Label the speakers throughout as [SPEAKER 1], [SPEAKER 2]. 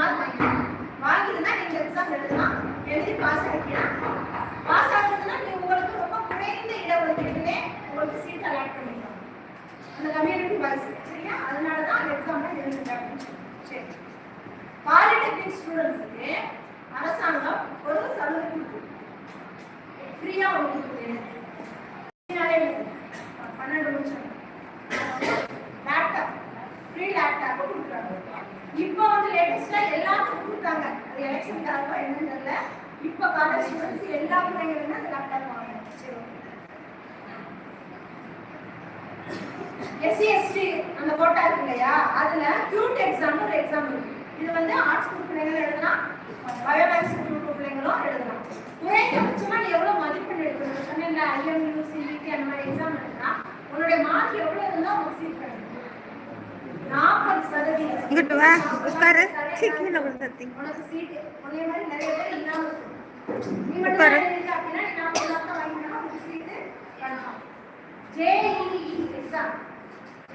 [SPEAKER 1] Mark வாங்கிக்கலாம் வாங்கிதுன்னா நீங்க exam எழுதலாம் எழுதி பாஸ் ஆகிக்கலாம் பாஸ் ஆகுதுன்னா நீ உங்களுக்கு ரொம்ப குறைந்த இடஒதுக்கீடுலே உங்களுக்கு சீட் அலாட் பண்ணிக்கலாம் அந்த கம்யூனிட்டி வைஸ் சரியா? அதனால தான் அந்த எக்ஸாம்ல எழுதுங்க அப்படின்னு சரி. பாலிடெக்னிக் ஸ்டூடெண்ட்ஸுக்கு அரசாங்கம் ஒரு சலுகை கொடுக்குது ஃப்ரீயா உங்களுக்கு பன்னெண்டு நிமிஷம். லேப்டாப் ஃப்ரீ லேப்டாப் கொடுக்குறாங்க. இப்போ வந்து லேட்டஸ்டா எல்லாத்துக்கும் கொடுத்தாங்க அது எலெக்ஷன் காலமா என்னன்னு தெரியல. இப்போ காலேஜ் ஸ்டூடெண்ட்ஸ் எல்லா பிள்ளைங்களுமே அந்த லேப்டாப் வாங்குறாங்க சரி எஸ்சி எஸ்டி அந்த கோட்டா இருக்கு இல்லையா? அதுல கியூட் எக்ஸாம் ஒரு எக்ஸாம் இருக்கு. இது வந்து ஆர்ட்ஸ் குரூப் பிள்ளைங்களும் எழுதலாம். பயோமேக்ஸ் குரூப் பிள்ளைங்களும் எழுதலாம். குறைந்தபட்சமா நீ எவ்வளவு மதிப்பெண் எடுக்கணும்? சொன்னேன்ல ஐஎம்யூ சிபிடி அந்த மாதிரி எக்ஸாம் எழுதுனா உன்னுடைய மார்க் எவ்வளவு இருந்தா உங்களுக்கு சீட் பண்ணுங்க
[SPEAKER 2] இங்கிட்டு வா உட்காரு. சீ, கீழே விழுந்தாத்தி
[SPEAKER 1] உனக்கு சீட் உன்னைய மாதிரி நிறைய பேர் இல்லாம இருக்கும். நீ மட்டும்
[SPEAKER 2] உட்காரு.
[SPEAKER 1] ஜேஇஇ எக்ஸாம்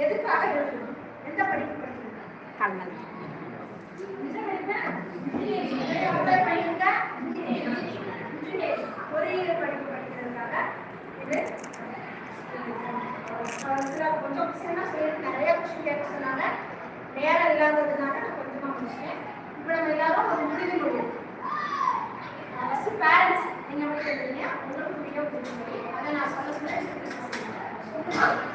[SPEAKER 1] எதுக்காக எழுதணும்? எந்த படிப்பு படிக்கிறதுக்காக இது. சில கொஞ்சம் கொஸ்டினா சொல்லி நிறைய கொஸ்டின் கேட்க சொன்னாங்க நேரம் இல்லாததுனால நான் கொஞ்சமாக முடிச்சேன் இப்போ நம்ம எல்லாரும் ஒரு முடிவு முடியும் ஃபஸ்ட்டு பேரண்ட்ஸ் நீங்கள் எப்படி எழுதுங்க உங்களுக்கு வீடியோ முடியும் அதை நான் சொல்ல சொல்ல சொல்லுங்கள்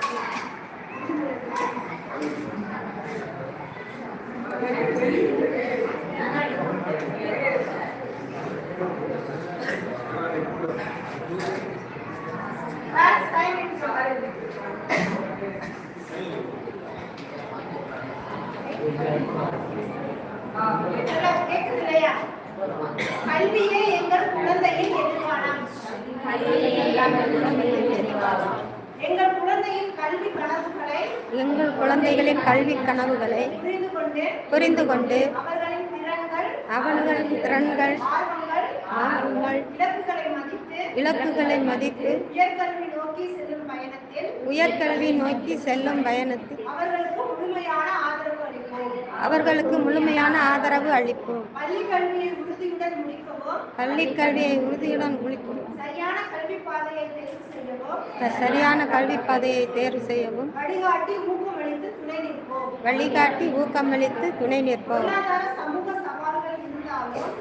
[SPEAKER 1] டைம் சொல்லுங்க எல்லாம் கேக்குது இல்லையா கல்வியே எங்கள் குழந்தையின் எதிர்காலம் எங்கள் குழந்தையின் கல்வி கனவுகளை
[SPEAKER 2] எங்கள் அவர்களின் கல்வி கனவுகளை
[SPEAKER 1] புரிந்து கொண்டு அவர்களின் திறன்கள் ஆர்வங்கள் இலக்குகளை மதித்து உயர்கல்வி நோக்கி செல்லும் பயணத்தில் அவர்களுக்கு முழுமையான ஆதரவு
[SPEAKER 2] அவர்களுக்கு முழுமையான ஆதரவு அளிப்போம். பள்ளிக் கல்வியை உறுதியுடன் முடிக்கும்
[SPEAKER 1] சரியான கல்வி பாதையை தேர்வு செய்யவும். வழிகாட்டி ஊக்கமளித்து துணை நிற்போம்.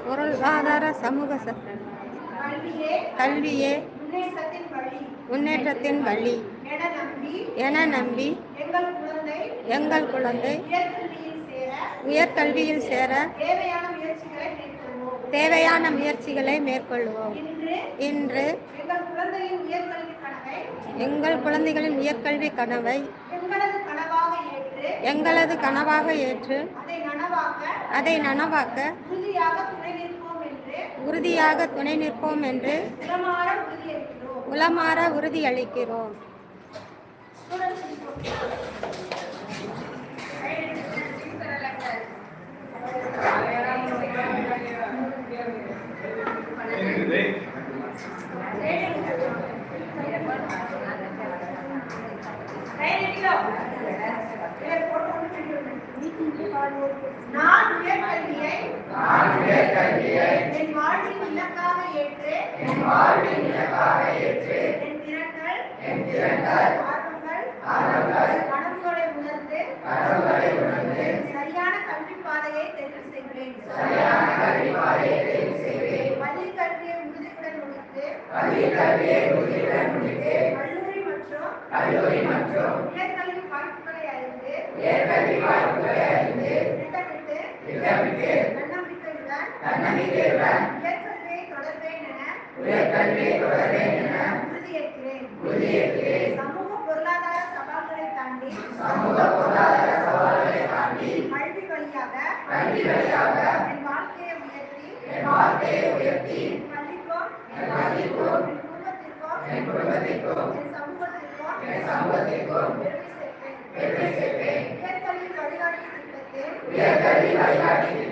[SPEAKER 1] பொருளாதார சமூக கல்வியே முன்னேற்றத்தின் வழி. என நம்பி எங்கள் குழந்தை உயர்கல்வியில் சேர தேவையான முயற்சிகளை மேற்கொள்வோம். இன்று எங்கள்
[SPEAKER 2] குழந்தைகளின் உயர்கல்வி கனவை
[SPEAKER 1] எங்களது கனவாக ஏற்று அதை நனவாக்க உறுதியாக துணை நிற்போம் என்று உளமாற உறுதியளிக்கிறோம்.
[SPEAKER 2] உளமாற உறுதியளிக்கிறோம்
[SPEAKER 1] நான் உயர்கல்வியை என் வாழ்வின் இலக்காக ஏற்று என் திறன்கள் என் திறன்கள் கனவுகளை உணர்ந்து சரியான கல்வி பாதையை தேர்வு செய்கிறேன் பள்ளி கல்வியை உறுதியுடன் முடித்து கல்லூரி மற்றும் உயர்கல்வி வாய்ப்புகளை அறிந்து திட்டமிட்டு தன்னம்பிக்கையுடன் உயர்கல்வியை தொடர்வேன் என உறுதியேற்கிறேன். சமூக பொருளாதார சவால்களை தாண்டி கல்வி வழியாக என் வாழ்க்கையை உயர்த்தி என் பள்ளிக்கும் என் குடும்பத்திற்கும் என் சமூகத்திற்கும் பெருமை சேர்ப்பேன். உயர்கல்வி வழிகாட்டி திட்டத்தில்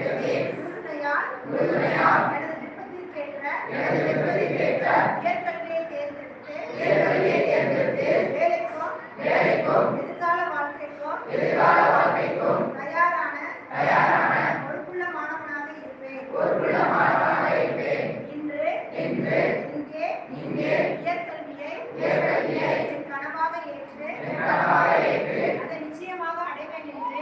[SPEAKER 1] Thank you.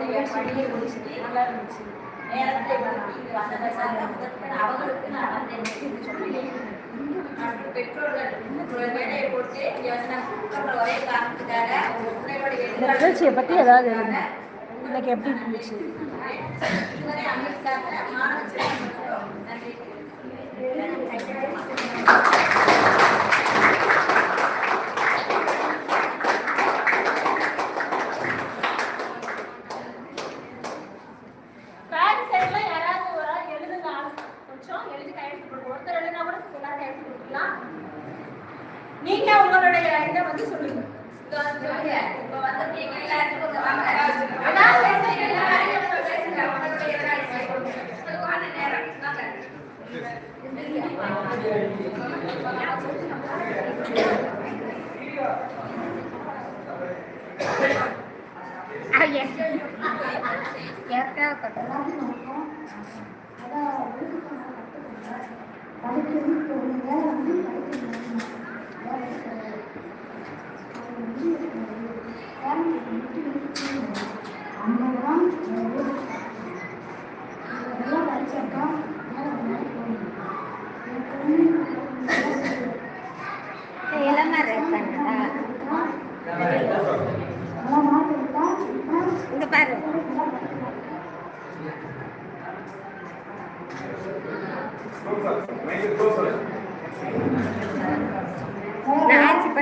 [SPEAKER 1] நிகழ்ச்சியிலேயே முடிச்சுட்டு நல்லா இருந்துச்சு நேரத்தை அவங்களுக்கு நான் வந்து
[SPEAKER 3] நிகழ்ச்சியை பற்றி ஏதாவது எனக்கு எப்படி இருந்துச்சு?
[SPEAKER 1] நன்றி.
[SPEAKER 2] அம்மா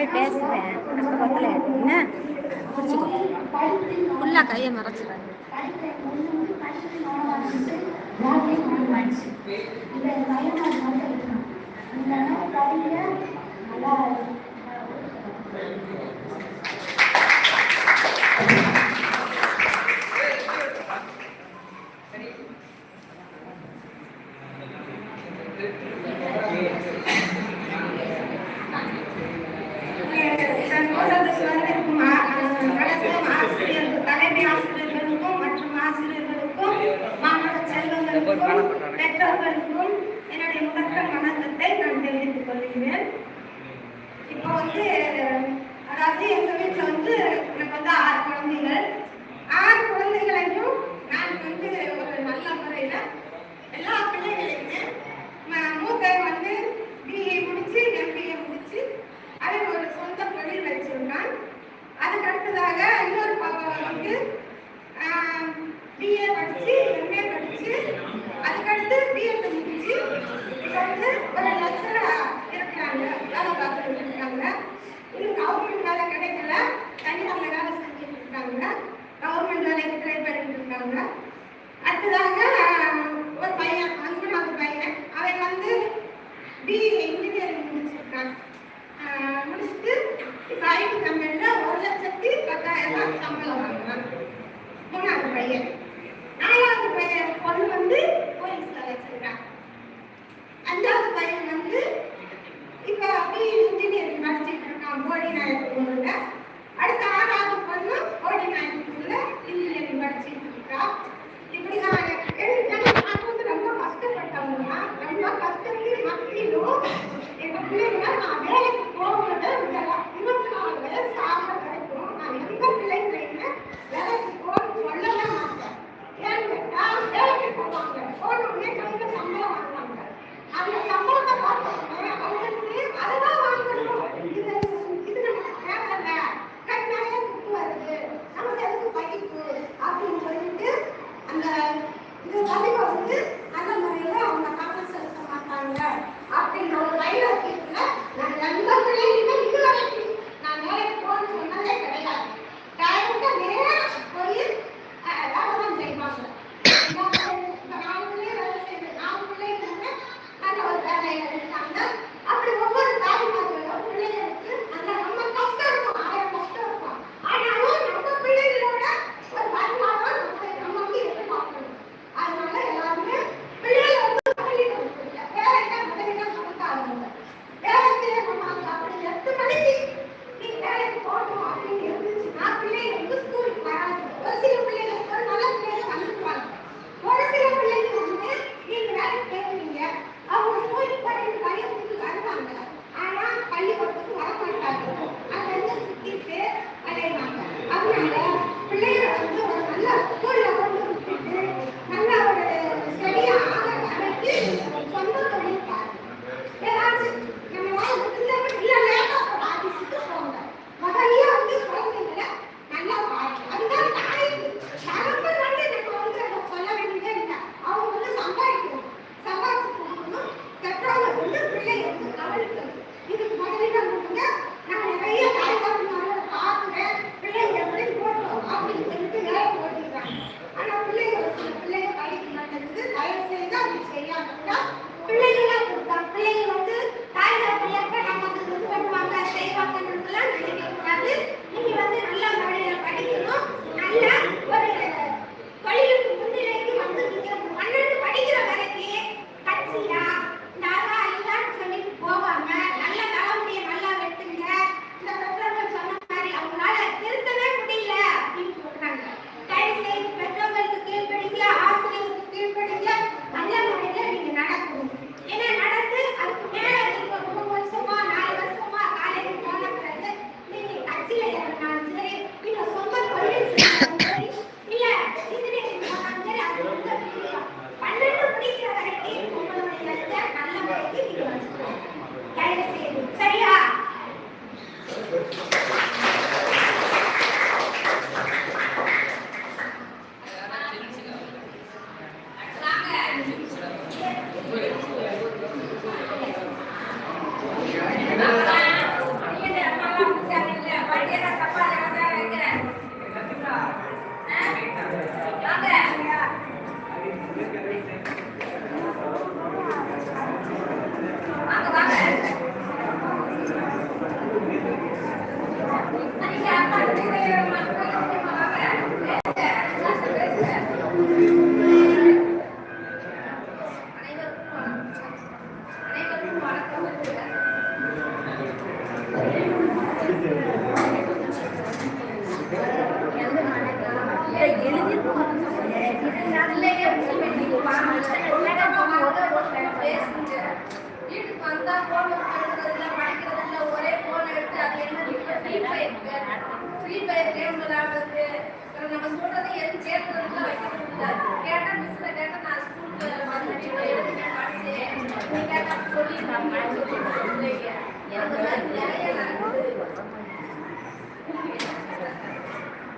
[SPEAKER 2] மாதிரி பேசுவேன் கஷ்டப்படல என்ன? பிடிச்சிக்கோ. ஃபுல்லாக கையை
[SPEAKER 1] மறைச்சிடுறேன் Thank you. பெற்றோர்களுக்கும் பெற்றோர்களுக்கும் என்னுடைய முதற்க வணக்கத்தை நான் தெரிவித்துக் கொள்கிறேன். இப்போ வந்து அதாவது
[SPEAKER 4] எங்கள் ஃபயர் கேம் நம்ம சொல்றது எதுவும் சேர்க்கிறதுல வைக்கிறது இல்லை கேட்டா மிஸ்ல கேட்டா நான் ஸ்கூலுக்கு வந்து எழுதுனேன் படிச்சேன்? நீ கேட்டா சொல்லி எனக்கு நிறைய நடக்குது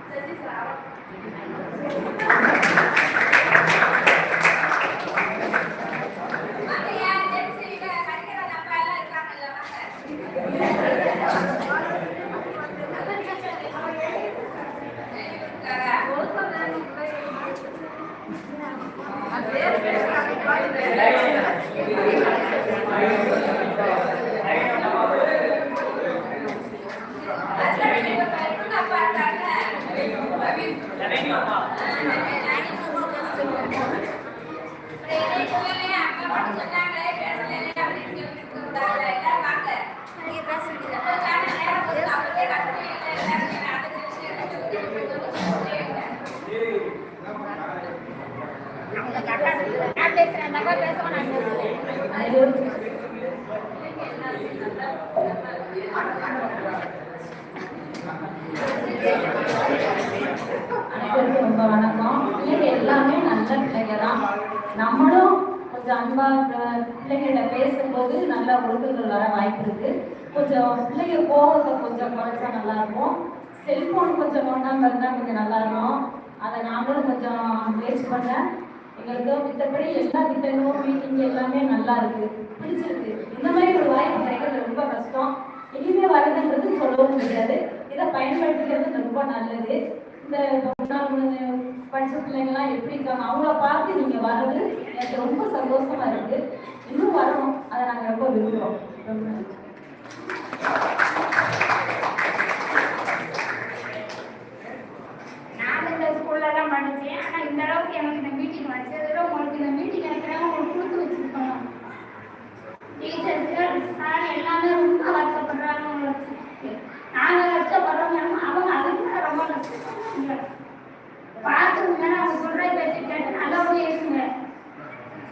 [SPEAKER 4] சரி சார்.
[SPEAKER 5] அனைவருக்கும் ரொம்ப வணக்கம். பிள்ளைங்க எல்லாமே நல்ல பிள்ளைங்க தான் நம்மளும் கொஞ்சம் அன்பா பிள்ளைங்கள்ட்ட பேசும்போது நல்லா ஒழுங்குகள் வர வாய்ப்பு இருக்கு. கொஞ்சம் பிள்ளைங்க கோபத்தை கொஞ்சம் குறைச்சா நல்லா இருக்கும் செல்போன் கொஞ்சம் நோண்டாம இருந்தா கொஞ்சம் நல்லா இருக்கும் அதை நாங்களும் கொஞ்சம் முயற்சி பண்ணேன் எங்களுக்கு மித்தபடி எல்லா திட்டங்களும் மீட்டிங் எல்லாமே நல்லா இருக்கு. பிடிச்சிருக்கு. இந்த மாதிரி ஒரு வாய்ப்பு கிடைக்கிறது ரொம்ப கஷ்டம். இனிமே வரதுன்றது சொல்லவும் முடியாது. இதை பயன்படுத்திக்கிறது ரொம்ப நல்லது. இந்த முன்னாள் உள்ள படிச்ச பிள்ளைங்கலாம் எப்படி இருக்காங்க அவங்கள பார்த்து நீங்க வர்றது எனக்கு ரொம்ப சந்தோஷமா இருக்கு. இன்னும் வரணும். அதை நாங்கள் ரொம்ப விரும்புறோம். ரொம்ப நன்றி.
[SPEAKER 3] நான் இந்த ஸ்கூல்ல தான் படிச்சேன் ஆனா இந்த அளவுக்கு எனக்கு இந்த மீட்டிங் வச்சதுல உங்களுக்கு இந்த மீட்டிங் எனக்கு உங்களுக்கு கொடுத்து வச்சிருக்கணும் டீச்சர்ஸ் சார் எல்லாமே ரொம்ப வருத்தப்படுறாங்க உங்களை வச்சு நாங்க கஷ்டப்படுறோம் அவங்க அதுக்கு ரொம்ப கஷ்டப்படுறாங்க பார்த்துங்க அவங்க சொல்ற பேச்சு கேட்டு நல்லபடியா இருக்குங்க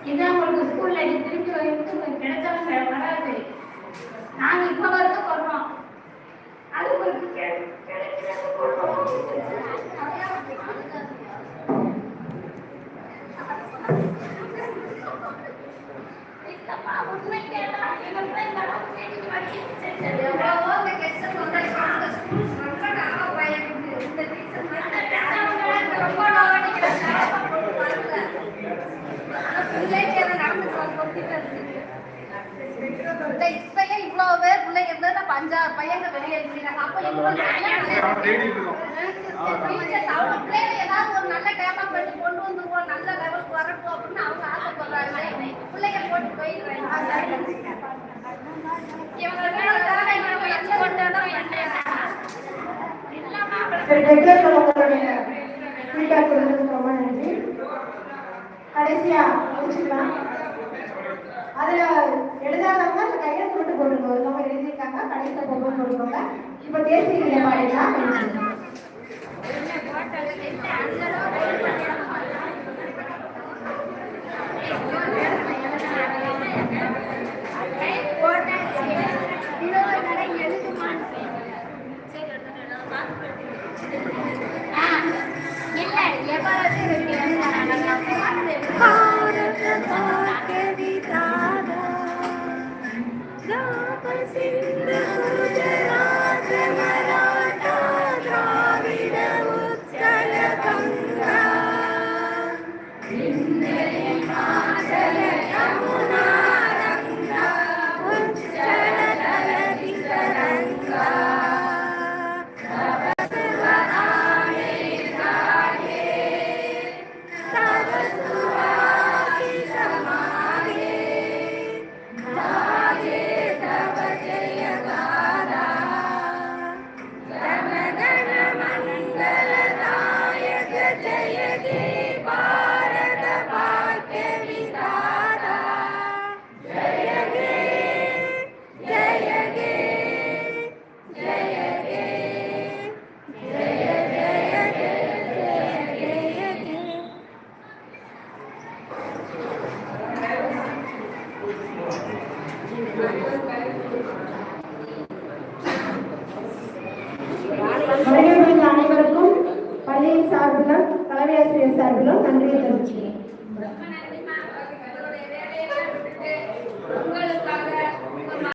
[SPEAKER 3] இதான் உங்களுக்கு ஸ்கூல்ல திருப்பி வந்து கிடைச்சாலும் கிடை- வராது நாங்க இப்ப வரைக்கும் வர்றோம் அது உங்களுக்கு கிடை-
[SPEAKER 4] இப்பயே இவ்வளவு பேர் பிள்ளைங்க இருந்தா பஞ்சாறு பையங்க வெளியே இருக்கிறாங்க அப்ப பிள்ளைங்க ஏதாவது ஒரு நல்ல டெவலப் பண்ணி கொண்டு வந்துருவோம். நல்ல லெவலுக்கு வரட்டும் அப்படின்னு அவங்க ஆசைப்படுறாங்க. பிள்ளைங்க போட்டு போயிடுறாங்க இவங்க
[SPEAKER 3] கடைசியா முடிச்சுக்கலாம் அதுல எழுதாதவங்க அந்த போட்டு மட்டும் போட்டுங்க ஒருத்தவங்க எழுதியிருக்காங்க. கடைசியில பொங்கல் போட்டுக்கோங்க. இப்ப தேசிய கீதை